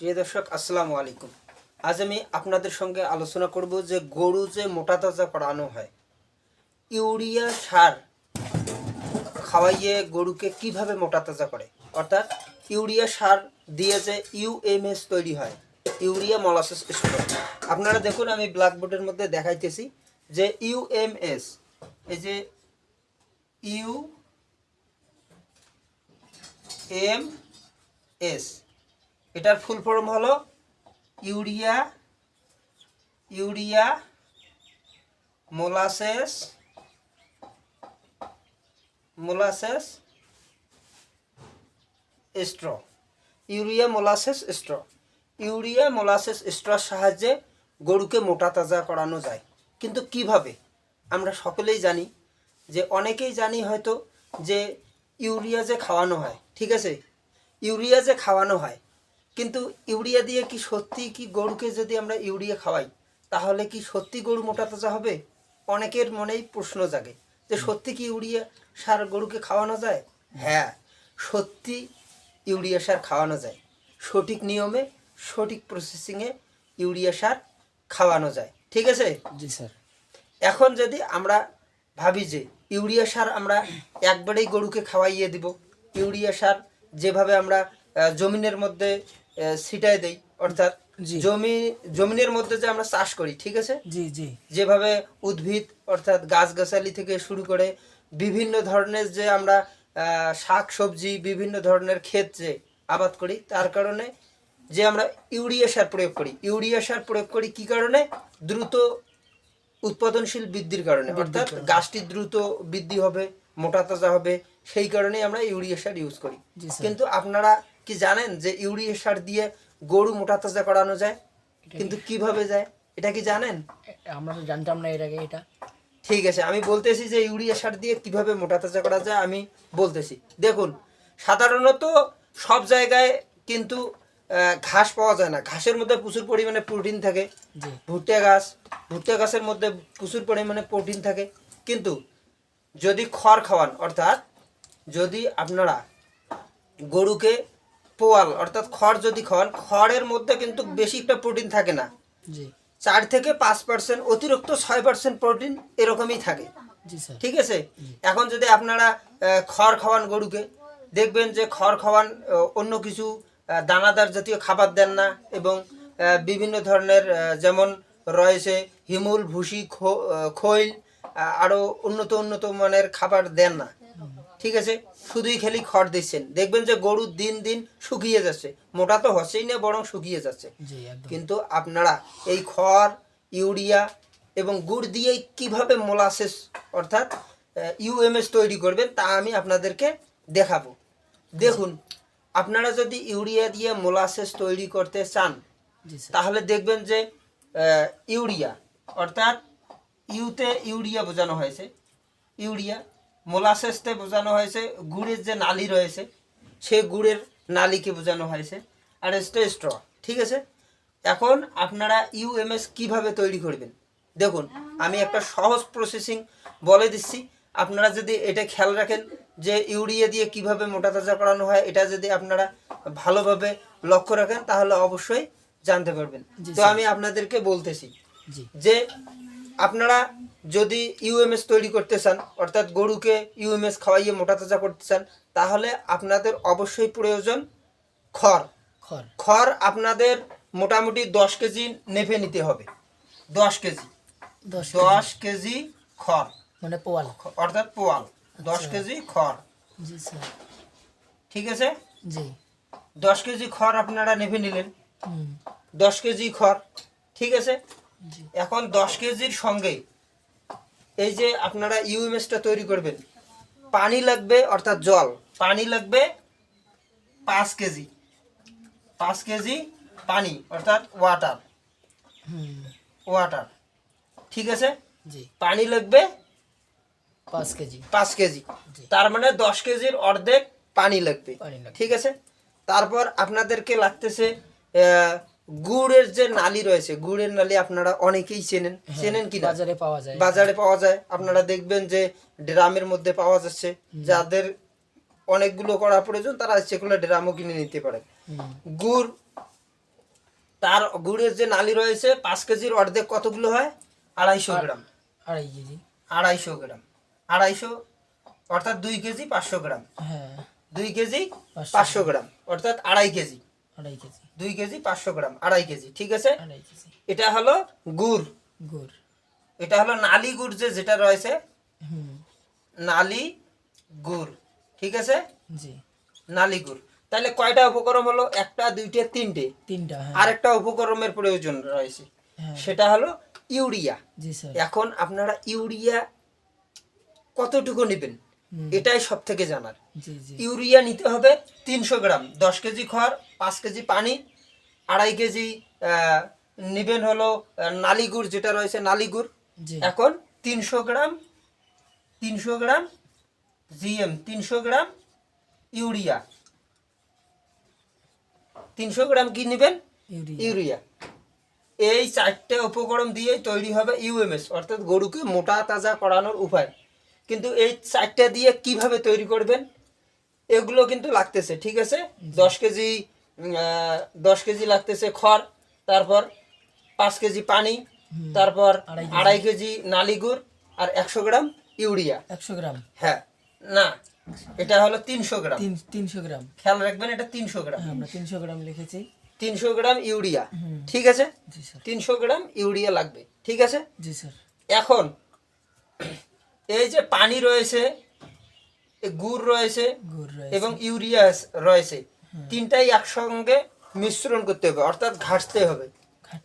প্রিয় দর্শক, আসসালামু আলাইকুম। আজ আমি আপনাদের সঙ্গে আলোচনা করব যে গরু যে মোটা তাজা করানো হয়, ইউরিয়া সার খাওয়াইয়ে গরুকে কীভাবে মোটা তাজা করে? অর্থাৎ ইউরিয়া সার দিয়ে যে ইউএমএস তৈরি হয়, ইউরিয়া মলাসেস স্টোর আপনারা দেখুন, আমি ব্ল্যাকবোর্ডের মধ্যে দেখাইতেছি যে ইউএমএস এই যে ইউ এম এস এটার ফুল ফর্ম হলো urea urea, molasses molasses straw urea, molasses straw urea, molasses স্ট্রর সাহায্যে গরুকে মোটা তাজা করানো যায়। কিন্তু কীভাবে? আমরা সকলেই জানি, যে অনেকেই জানি হয়তো যে ইউরিয়া যে খাওয়ানো হয়, ঠিক আছে? ইউরিয়া যে খাওয়ানো হয় কিন্তু ইউরিয়া দিয়ে কি সত্যি কি গরুকে যদি আমরা ইউরিয়া খাওয়াই তাহলে কি সত্যি গরু মোটা তাজা হবে? অনেকের মনেই প্রশ্ন জাগে যে সত্যি কি ইউরিয়া সার গরুকে খাওয়ানো যায়? হ্যাঁ সত্যি ইউরিয়া সার খাওয়ানো যায়। সঠিক নিয়মে সঠিক প্রসেসিংয়ে ইউরিয়া সার খাওয়ানো যায়। ঠিক আছে? জি স্যার। এখন যদি আমরা ভাবি যে ইউরিয়া সার আমরা একবারেই গরুকে খাওয়াইয়ে দিব ইউরিয়া সার যেভাবে আমরা জমিনের মধ্যে ছিটায় দেই। অর্থাৎ জমি জমিনের মধ্যে যে আমরা চাষ করি ঠিক আছে? জি জি। যেভাবে উদ্ভিদ অর্থাৎ গাছগাছালি থেকে শুরু করে বিভিন্ন ধরনের যে আমরা শাক সবজি বিভিন্ন ধরনের ক্ষেত যে আবাদ করি তার কারণে যে আমরা ইউরিয়া সার প্রয়োগ করি। ইউরিয়া সার প্রয়োগ করি কি কারণে? দ্রুত উৎপাদনশীল বৃদ্ধির কারণে। অর্থাৎ গাছটি দ্রুত বৃদ্ধি হবে মোটা তাজা হবে সেই কারণেই আমরা ইউরিয়া সার ইউজ করি। কিন্তু আপনারা কি জানেন যে ইউরিয়া সার দিয়ে গরু মোটা তাজা করানো যায়? কিন্তু কীভাবে যায়? এটা কি জানেন? আমরা তো জানতাম না এর আগে এটা। ঠিক আছে আমি বলতেছি যে ইউরিয়া সার দিয়ে কীভাবে মোটা তাজা করা যায় আমি বলতেছি। দেখুন সাধারণত সব জায়গায় কিন্তু ঘাস পাওয়া যায় না। ঘাসের মধ্যে প্রচুর পরিমাণে প্রোটিন থাকে। ভুট্টা গাছ ভুট্টা গাছের মধ্যে প্রচুর পরিমাণে প্রোটিন থাকে। কিন্তু যদি খড় খাওয়ান অর্থাৎ যদি আপনারা গরুকে পোয়াল অর্থাৎ খড় যদি খাওয়ান খড়ের মধ্যে কিন্তু বেশি একটা প্রোটিন থাকে না। চার থেকে পাঁচ পার্সেন্ট অতিরিক্ত ছয় পার্সেন্ট প্রোটিন এরকমই থাকে। ঠিক আছে? এখন যদি আপনারা খড় খাওয়ান গরুকে দেখবেন যে খড় খাওয়ান অন্য কিছু দানাদার জাতীয় খাবার দেন না এবং বিভিন্ন ধরনের যেমন রয়েছে হিমুল ভুসি খৈল আহ, আরও উন্নত উন্নত মানের খাবার দেন না। ঠিক আছে? শুধুই খালি খড় দিচ্ছেন। দেখবেন যে গরু দিন দিন শুকিয়ে যাচ্ছে। মোটা তো হচ্ছেই না বরং শুকিয়ে যাচ্ছে। কিন্তু আপনারা এই খড় ইউরিয়া এবং গুড় দিয়ে কীভাবে মোলাসেস অর্থাৎ ইউএমএস তৈরি করবেন তা আমি আপনাদেরকে দেখাবো। দেখুন আপনারা যদি ইউরিয়া দিয়ে মোলাসেস তৈরি করতে চান তাহলে দেখবেন যে ইউরিয়া অর্থাৎ ইউতে ইউরিয়া বোঝানো হয়েছে। ইউরিয়া মোলাসেসতে বোঝানো হয়েছে গুড়ের যে নালি রয়েছে সে গুড়ের নালিকে বোঝানো হয়েছে। আর এসটা স্ট্র ঠিক আছে? এখন আপনারা ইউএমএস কীভাবে তৈরি করবেন? দেখুন আমি একটা সহজ প্রসেসিং বলে দিচ্ছি। আপনারা যদি এটা খেয়াল রাখেন যে ইউরিয়া দিয়ে কীভাবে মোটা তাজা করানো হয় এটা যদি আপনারা ভালোভাবে লক্ষ্য রাখেন তাহলে অবশ্যই জানতে পারবেন। তো আমি আপনাদেরকে বলতেছি যে আপনারা যদি ইউএমএস তৈরি করতে চান অর্থাৎ গরুকে ইউএমএস খাওয়াইয়ে মোটা তাজা করতে চান তাহলে আপনাদের অবশ্যই প্রয়োজন খড়। খড়। খড় আপনাদের মোটামুটি দশ কেজি নেফে নিতে হবে। দশ কেজি। দশ কেজি। খড়। মানে পোয়াল। অর্থাৎ পোয়াল। দশ আচ্ছা। কেজি খড়। জি স্যার। ঠিক আছে? জি। দশ কেজি খড় আপনারা নেফে নিলেন। দশ কেজি খড়। ঠিক আছে? এখন দশ কেজির সঙ্গে এই যে আপনারা ইউএমএসটা তৈরি করবেন পানি লাগবে অর্থাৎ জল পানি লাগবে পাঁচ কেজি পাঁচ কেজি পানি অর্থাৎ ওয়াটার ওয়াটার ঠিক আছে? জি। পানি লাগবে পাঁচ কেজি। পাঁচ কেজি তার মানে দশ কেজির অর্ধেক পানি লাগবে। ঠিক আছে? তারপর আপনাদেরকে লাগতেছে গুড়ের যে নালি রয়েছে গুড়ের নালি আপনারা অনেকেই চেনেন। হ্যাঁ, চেনেন কি বাজারে পাওয়া যায়। বাজারে পাওয়া যায়। আপনারা দেখবেন যে ড্রামের মধ্যে পাওয়া যাচ্ছে। যাদের অনেকগুলো করা প্রয়োজন তারা সেগুলো ড্রামও কিনে নিতে পারে। গুড় তার গুড়ের যে নালি রয়েছে পাঁচ কেজির অর্ধেক কতগুলো হয়? আড়াইশো গ্রাম। আড়াই কেজি। আড়াইশো গ্রাম। আড়াইশো অর্থাৎ দুই কেজি পাঁচশো গ্রাম। হ্যাঁ। দুই কেজি পাঁচশো পাঁচশো গ্রাম অর্থাৎ আড়াই কেজি। আড়াই কেজি। দুই কেজি পাঁচশো গ্রাম আড়াই কেজি ঠিক আছে? আড়াই কেজি। এটা হলো গুড়। গুড়। এটা হলো নালি গুড় যে যেটা রয়েছে। নালি গুড় ঠিক আছে? জি। নালি গুড়। তাহলে কয়টা উপকরণ হলো? একটা দুইটে তিনটে। তিনটা হ্যাঁ। আরেকটা উপকরণের প্রয়োজন রয়েছে। হ্যাঁ। সেটা হলো ইউরিয়া। জি স্যার। এখন আপনারা ইউরিয়া কতটুকু নেবেন? এটাই সব থেকে জানার ইউরিয়া নিতে হবে তিনশো গ্রাম দশ কেজি খড় পাঁচ কেজি পানি আড়াই কেজি নিবেন হলো নালিগুড় যেটা রয়েছে নালিগুড়। এখন তিনশো গ্রাম তিনশো গ্রাম জিএম তিনশো গ্রাম ইউরিয়া। তিনশো গ্রাম কি নেবেন? ইউরিয়া। এই চারটে উপকরণ দিয়ে তৈরি হবে ইউএমএস অর্থাৎ গরুকে মোটা তাজা করানোর উপায়। কিন্তু এই চারটে দিয়ে কীভাবে তৈরি করবেন? এগুলো কিন্তু লাগতেছে ঠিক আছে? দশ কেজি দশ কেজি লাগতেছে খড় তারপর পাঁচ কেজি পানি তারপর আড়াই কেজি। কেজি নালিগুড় আর একশো গ্রাম ইউরিয়া। একশো গ্রাম। হ্যাঁ না এটা হলো তিনশো গ্রাম। তিন তিনশো গ্রাম। খেয়াল রাখবেন এটা তিনশো গ্রাম। হ্যাঁ আমরা তিনশো গ্রাম লিখেছি। তিনশো গ্রাম ইউরিয়া। ঠিক আছে? তিনশো গ্রাম ইউরিয়া লাগবে। ঠিক আছে? জি স্যার। এখন এই যে পানি রয়েছে গুড় রয়েছে গুড় রয়েছে। এবং ইউরিয়া রয়েছে তিনটাই একসঙ্গে মিশ্রণ করতে হবে অর্থাৎ ঘাটতে হবে।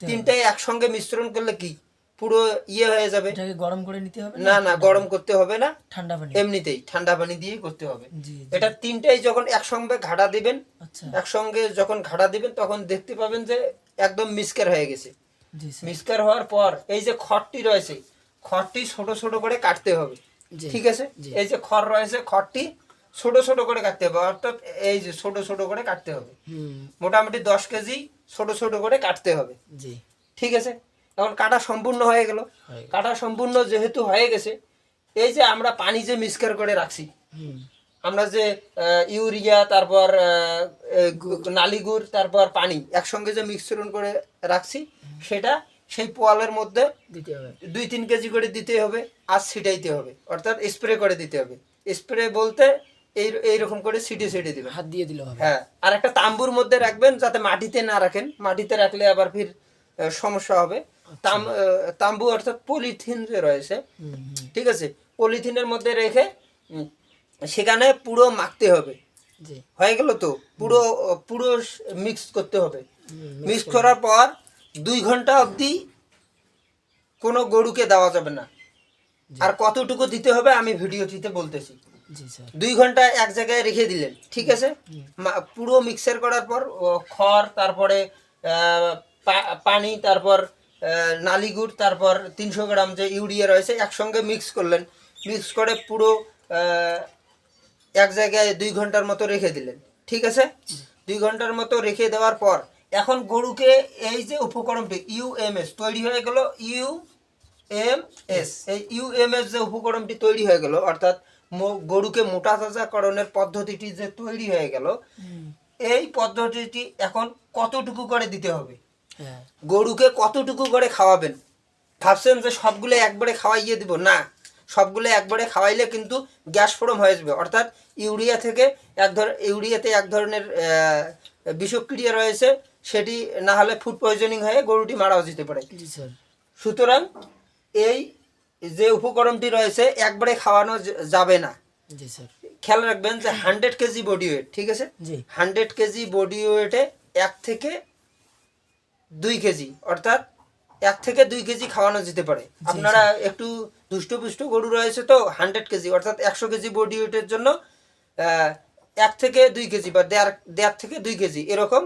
তিনটাই একসঙ্গে মিশ্রণ করলে কি? পুরো ইয়ে হয়ে যাবে। এটাকে গরম করে নিতে হবে না? না গরম করতে হবে না। ঠান্ডা পানি। এমনিতেই ঠান্ডা পানি দিয়ে করতে হবে। এটা তিনটাই যখন একসঙ্গে ঘাটা দিবেন আচ্ছা। একসঙ্গে যখন ঘাটা দিবেন তখন দেখতে পাবেন যে একদম মিসকার হয়ে গেছে। মিসকার হওয়ার পর এই যে খড়টি রয়েছে খড়টি ছোট ছোট করে কাটতে হবে। ঠিক আছে? এই যে খড় রয়েছে খড়টি ছোট ছোট করে কাটতে হবে অর্থাৎ এই যে ছোট ছোট করে কাটতে হবে। মোটামুটি দশ কেজি ছোট ছোট করে কাটতে হবে। জি। ঠিক আছে? এখন কাটা সম্পূর্ণ হয়ে গেল। কাটা সম্পূর্ণ যেহেতু হয়ে গেছে এই যে আমরা পানি যে মিক্সকার করে রাখছি আমরা যে ইউরিয়া তারপর নালিগুড় তারপর পানি একসঙ্গে যে মিশ্রণ করে রাখছি সেটা সেই পোয়ালের মধ্যে দিতে হবে। দুই তিন কেজি করে দিতে হবে আর ছিটাইতে হবে অর্থাৎ স্প্রে করে দিতে হবে। স্প্রে বলতে এই এইরকম করে ছিটে ছিটে দিবেন। হাত দিয়ে দিলে হবে। হ্যাঁ আর একটা তাম্বুর মধ্যে রাখবেন যাতে মাটিতে না রাখেন। মাটিতে রাখলে আবার ফির সমস্যা হবে। তাম তাম্বু অর্থাৎ পলিথিন যে রয়েছে ঠিক আছে? পলিথিনের মধ্যে রেখে সেখানে পুরো মাখতে হবে। হয়ে গেল তো? পুরো পুরো মিক্স করতে হবে। মিক্স করার পর দুই ঘণ্টা অবধি কোনো গরুকে দেওয়া যাবে না। আর কতটুকু দিতে হবে আমি ভিডিওটিতে বলতেছি। দুই ঘণ্টা এক জায়গায় রেখে দিলেন ঠিক আছে? পুরো মিক্সার করার পর খড় তারপরে পানি তারপর নালিগুড় তারপর তিনশো গ্রাম যে ইউরিয়া রয়েছে একসঙ্গে মিক্স করলেন। মিক্স করে পুরো এক জায়গায় দুই ঘণ্টার মতো রেখে দিলেন ঠিক আছে? দুই ঘণ্টার মতো রেখে দেওয়ার পর এখন গরুকে এই যে উপকরণটি ইউএমএস তৈরি হয়ে গেল ইউ এম এস এই ইউএমএস যে উপকরণটি তৈরি হয়ে গেল অর্থাৎ গরুকে মোটা তাজাকরণের পদ্ধতিটি যে তৈরি হয়ে গেল এই পদ্ধতিটি এখন কতটুকু করে দিতে হবে? হ্যাঁ। গরুকে কতটুকু করে খাওয়াবেন? ভাবছেন যে সবগুলো একবারে খাওয়াইয়ে দিব। না সবগুলো একবারে খাওয়াইলে কিন্তু গ্যাস ফোরম হয়ে যাবে। অর্থাৎ ইউরিয়া থেকে এক ধর ইউরিয়াতে এক ধরনের বিষক্রিয়া রয়েছে সেটি না হলে ফুড পয়জনিং হয়ে গরুটি মারাও যেতে পারে। সুতরাং এই যে উপকরণটি রয়েছে একবারে খাওয়ানো যাবে না। জি স্যার। খেয়াল রাখবেন যে হান্ড্রেড কেজি বডি ওয়েট ঠিক আছে? জি। হান্ড্রেড কেজি বডি ওয়েটে এক থেকে দুই কেজি অর্থাৎ এক থেকে দুই কেজি খাওয়ানো যেতে পারে। আপনারা একটু দুষ্টপুষ্ট গরু রয়েছে তো হান্ড্রেড কেজি অর্থাৎ একশো কেজি বডি ওয়েটের জন্য এক থেকে দুই কেজি বা দেড় দেড় থেকে দুই কেজি এরকম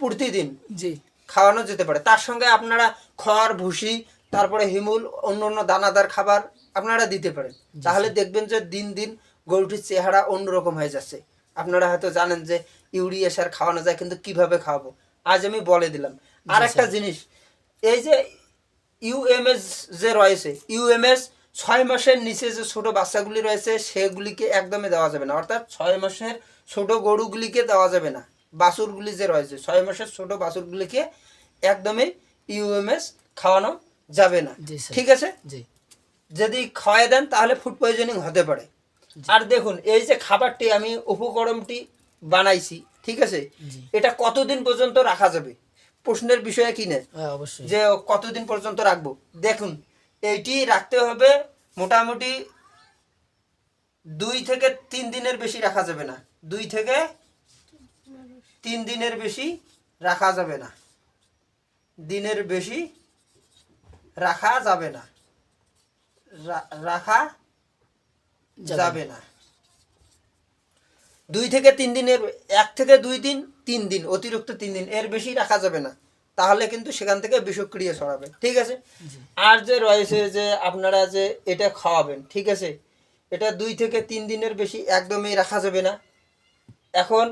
প্রতিদিন জি। খাওয়ানো যেতে পারে। তার সঙ্গে আপনারা খড় ভুসি তারপরে হিমুল অন্য অন্য দানাদার খাবার আপনারা দিতে পারেন। তাহলে দেখবেন যে দিন দিন গরুটির চেহারা অন্যরকম হয়ে যাচ্ছে। আপনারা হয়তো জানেন যে ইউরিয়া সার খাওয়ানো যায় কিন্তু কীভাবে খাওয়াবো? আজ আমি বলে দিলাম। আর একটা জিনিস এই যে ইউএমএস যে রয়েছে ইউএমএস ছয় মাসের নিচে যে ছোট বাচ্চাগুলি রয়েছে সেগুলিকে একদমই দেওয়া যাবে না। অর্থাৎ ছয় মাসের ছোট গরুগুলিকে দেওয়া যাবে না। বাছুরগুলি যে রয়েছে ছয় মাসের ছোট বাছুরগুলিকে একদমই ইউএমএস খাওয়ানো যাবে না। ঠিক আছে? জি। যদি খাওয়াই দেন তাহলে ফুড পয়জনিং হতে পারে। আর দেখুন এই যে খাবারটি আমি উপকরণটি বানাইছি ঠিক আছে? এটা কতদিন পর্যন্ত রাখা যাবে? প্রশ্নের বিষয়ে কি নেই? হ্যাঁ যে কতদিন পর্যন্ত রাখব? দেখুন এইটি রাখতে হবে মোটামুটি দুই থেকে তিন দিনের বেশি রাখা যাবে না। দুই থেকে তিন দিনের বেশি রাখা যাবে না। দিনের বেশি রাখা যাবে না। রাখা যাবে না। দুই থেকে তিন দিনের এক থেকে দুই দিন তিন দিন অতিরিক্ত তিন দিন এর বেশি রাখা যাবে না। তাহলে কিন্তু সেখান থেকে বিষক্রিয়া ছড়াবে ঠিক আছে? আর যে রয়েছে যে আপনারা যে এটা খাওয়াবেন ঠিক আছে? এটা দুই থেকে তিন দিনের বেশি একদমই রাখা যাবে না। এখন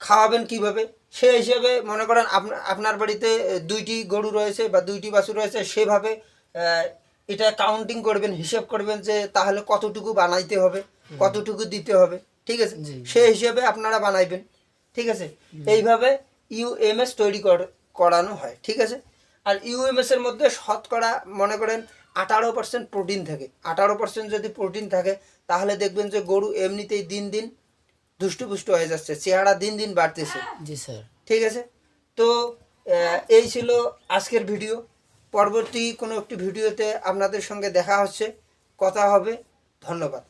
খাওয়াবেন কীভাবে? সে হিসেবে মনে করেন আপনা- আপনার বাড়িতে দুইটি গরু রয়েছে বা দুইটি বাছুর রয়েছে সেভাবে এটা কাউন্টিং করবেন হিসেব করবেন যে তাহলে কতটুকু বানাইতে হবে কতটুকু দিতে হবে ঠিক আছে? সে হিসেবে আপনারা বানাইবেন ঠিক আছে? এইভাবে ইউএমএস তৈরি কর- করানো হয় ঠিক আছে? আর ইউএমএস এর মধ্যে শতকরা মনে করেন আঠারো পার্সেন্ট প্রোটিন থাকে। আঠারো পার্সেন্ট যদি প্রোটিন থাকে তাহলে দেখবেন যে গরু এমনিতেই দিন দিন দুষ্টুপুষ্ট হয়ে যাচ্ছে চেহারা দিন দিন বাড়তেছে। জি স্যার। ঠিক আছে? তো এই ছিল আজকের ভিডিও। পরবর্তী কোনো একটি ভিডিওতে আপনাদের সঙ্গে দেখা হচ্ছে কথা হবে। ধন্যবাদ।